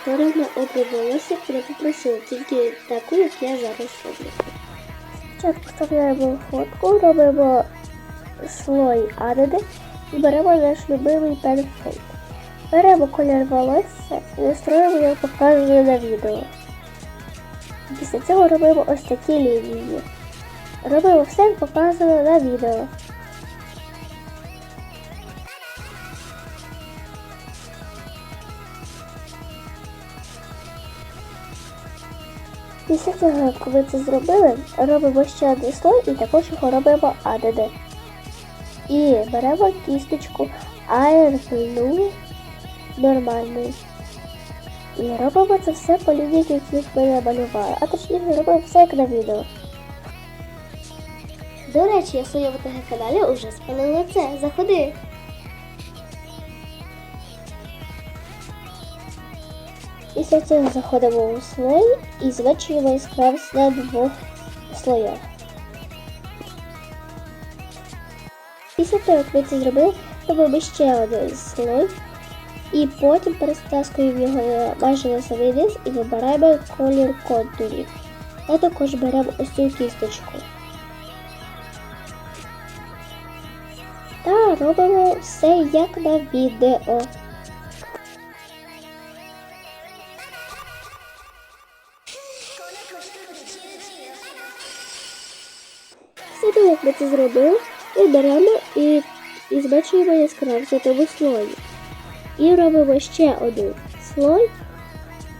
Створена обробилася, я попросила тільки таку, як я зараз роблю. Спочатку вставляємо фотку, робимо слой аниди і беремо наш любимий пенфейк. Беремо колір волосся і настроюємо його показано на відео. Після цього робимо ось такі лінії. Робимо все, як показано на відео. Після цього, як ви це зробили, робимо ще один слой і також його робимо АДД. І беремо кісточку Blue нормальний. І робимо це все по лінії, яких ми намалювали. А точніше робимо все як на відео. До речі, я в своєму ТГ-каналі вже спалила це. Заходи. Після цього заходимо у слой і зменшуємо яскравість на двох слоях. Після того, як ми це зробили, робимо ще один слой і потім перестаскуємо його майже на самий низ і вибираємо колір контурів. Та також беремо ось цю кісточку. Та робимо все як на відео. Після як ми це зробили, ми беремо і, і зменшуємо яскравість тому слої. І робимо ще один слой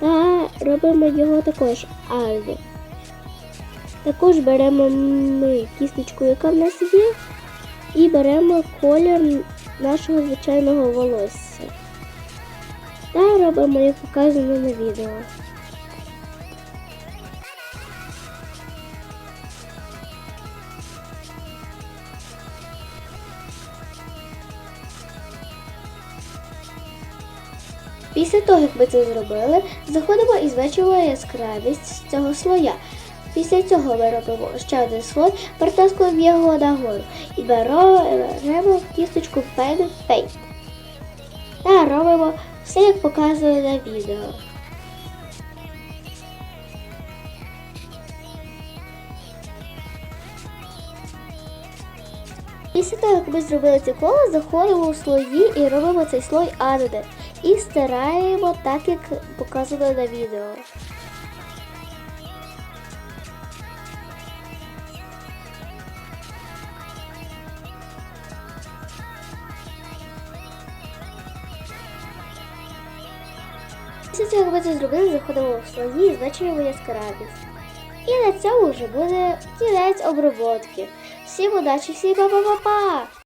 та робимо його також альди. Також беремо ми кісточку, яка в нас є, і беремо колір нашого звичайного волосся. Та робимо, як показано на відео. Після того, як ми це зробили, заходимо і зменшуємо яскравість з цього слоя. Після цього ми робимо ще один слой, перетаскуємо його нагору і беремо кісточку Pen Paint. Та робимо все, як показано на відео. Після того, як ми зробили це коло, заходимо у слої і робимо цей слой аниди. І стираємо так, як показано на відео. Після цього, ми це зробили, заходимо в слої і зменшуємо яскравість. І на цьому вже буде кінець оброботки. Всім удачі, всім па-па-па-па!